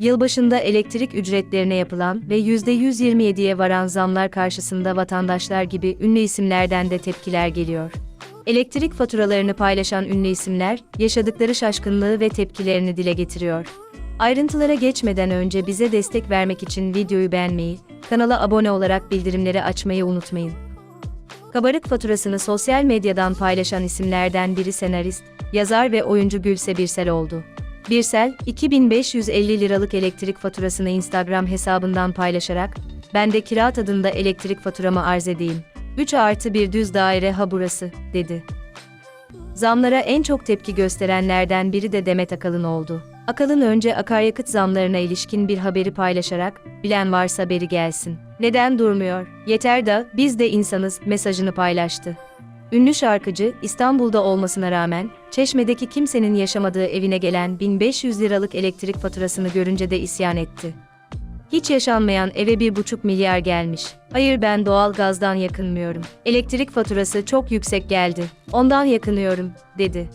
Yılbaşında elektrik ücretlerine yapılan ve %127'ye varan zamlar karşısında vatandaşlar gibi ünlü isimlerden de tepkiler geliyor. Elektrik faturalarını paylaşan ünlü isimler, yaşadıkları şaşkınlığı ve tepkilerini dile getiriyor. Ayrıntılara geçmeden önce bize destek vermek için videoyu beğenmeyi, kanala abone olarak bildirimleri açmayı unutmayın. Kabarık faturasını sosyal medyadan paylaşan isimlerden biri senarist, yazar ve oyuncu Gülse Birsel oldu. Birsel, 2550 liralık elektrik faturasını Instagram hesabından paylaşarak, ben de kira tadında elektrik faturamı arz edeyim. 3 artı bir düz daire ha burası, dedi. Zamlara en çok tepki gösterenlerden biri de Demet Akalın oldu. Akalın önce akaryakıt zamlarına ilişkin bir haberi paylaşarak, bilen varsa beri gelsin. Neden durmuyor? Yeter da, biz de insanız, mesajını paylaştı. Ünlü şarkıcı, İstanbul'da olmasına rağmen, Çeşme'deki kimsenin yaşamadığı evine gelen 1500 liralık elektrik faturasını görünce de isyan etti. Hiç yaşanmayan eve 1,5 milyar gelmiş. Hayır ben doğal gazdan yakınmıyorum. Elektrik faturası çok yüksek geldi. Ondan yakınıyorum, dedi.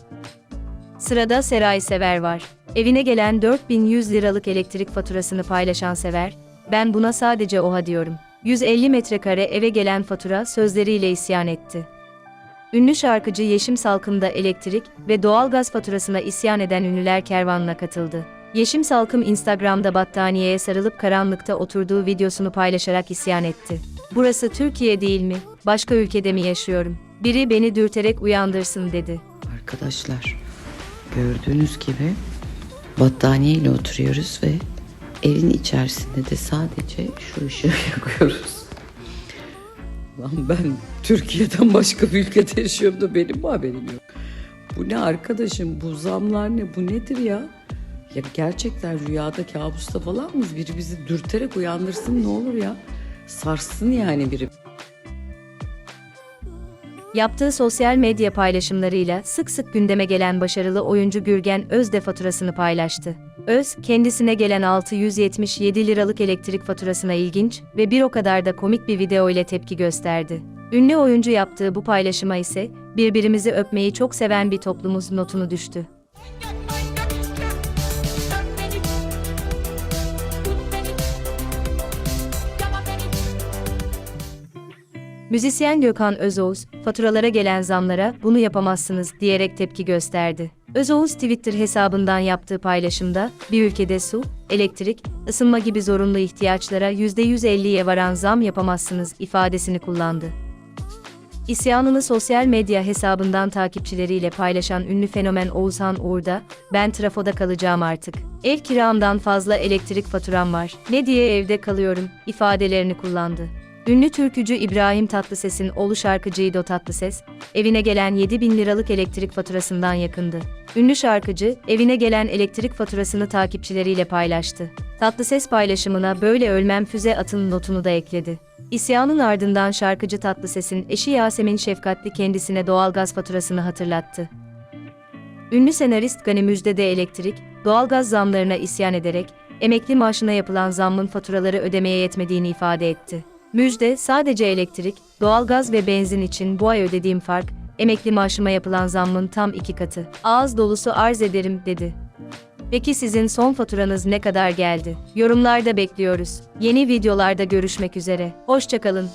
Sırada Seray Sever var. Evine gelen 4100 liralık elektrik faturasını paylaşan Sever, ben buna sadece oha diyorum. 150 metrekare eve gelen fatura sözleriyle isyan etti. Ünlü şarkıcı Yeşim Salkım da elektrik ve doğalgaz faturasına isyan eden ünlüler kervanına katıldı. Yeşim Salkım Instagram'da battaniyeye sarılıp karanlıkta oturduğu videosunu paylaşarak isyan etti. Burası Türkiye değil mi? Başka ülkede mi yaşıyorum? Biri beni dürterek uyandırsın dedi. Arkadaşlar gördüğünüz gibi battaniye ile oturuyoruz ve evin içerisinde de sadece şu ışığı yakıyoruz. Lan ben Türkiye'den başka bir ülkede yaşıyorum da benim mi haberim yok? Bu ne arkadaşım bu zamlar ne bu nedir ya? Ya gerçekten rüyada kabusta falan mıyız? Biri bizi dürterek uyandırsın ne olur ya? Sarsın yani biri. Yaptığı sosyal medya paylaşımlarıyla sık sık gündeme gelen başarılı oyuncu Gürgen Öz de faturasını paylaştı. Öz, kendisine gelen 677 liralık elektrik faturasına ilginç ve bir o kadar da komik bir video ile tepki gösterdi. Ünlü oyuncu yaptığı bu paylaşıma ise birbirimizi öpmeyi çok seven bir toplumuz notunu düştü. Müzisyen Gökhan Özoğuz, faturalara gelen zamlara bunu yapamazsınız diyerek tepki gösterdi. Özoğuz Twitter hesabından yaptığı paylaşımda, bir ülkede su, elektrik, ısınma gibi zorunlu ihtiyaçlara %150'ye varan zam yapamazsınız ifadesini kullandı. İsyanını sosyal medya hesabından takipçileriyle paylaşan ünlü fenomen Oğuzhan Uğur da, ben trafoda kalacağım artık. Ev kiramdan fazla elektrik faturam var. Ne diye evde kalıyorum ifadelerini kullandı. Ünlü türkücü İbrahim Tatlıses'in oğlu şarkıcı İdo Tatlıses, evine gelen 7 bin liralık elektrik faturasından yakındı. Ünlü şarkıcı, evine gelen elektrik faturasını takipçileriyle paylaştı. Tatlıses paylaşımına böyle ölmem füze atın notunu da ekledi. İsyanın ardından şarkıcı Tatlıses'in eşi Yasemin Şefkatli kendisine doğalgaz faturasını hatırlattı. Ünlü senarist Gani Müjde de elektrik, doğalgaz zamlarına isyan ederek, emekli maaşına yapılan zammın faturaları ödemeye yetmediğini ifade etti. Müjde, sadece elektrik, doğalgaz ve benzin için bu ay ödediğim fark, emekli maaşıma yapılan zammın tam iki katı. Ağız dolusu arz ederim, dedi. Peki sizin son faturanız ne kadar geldi? Yorumlarda bekliyoruz. Yeni videolarda görüşmek üzere. Hoşçakalın.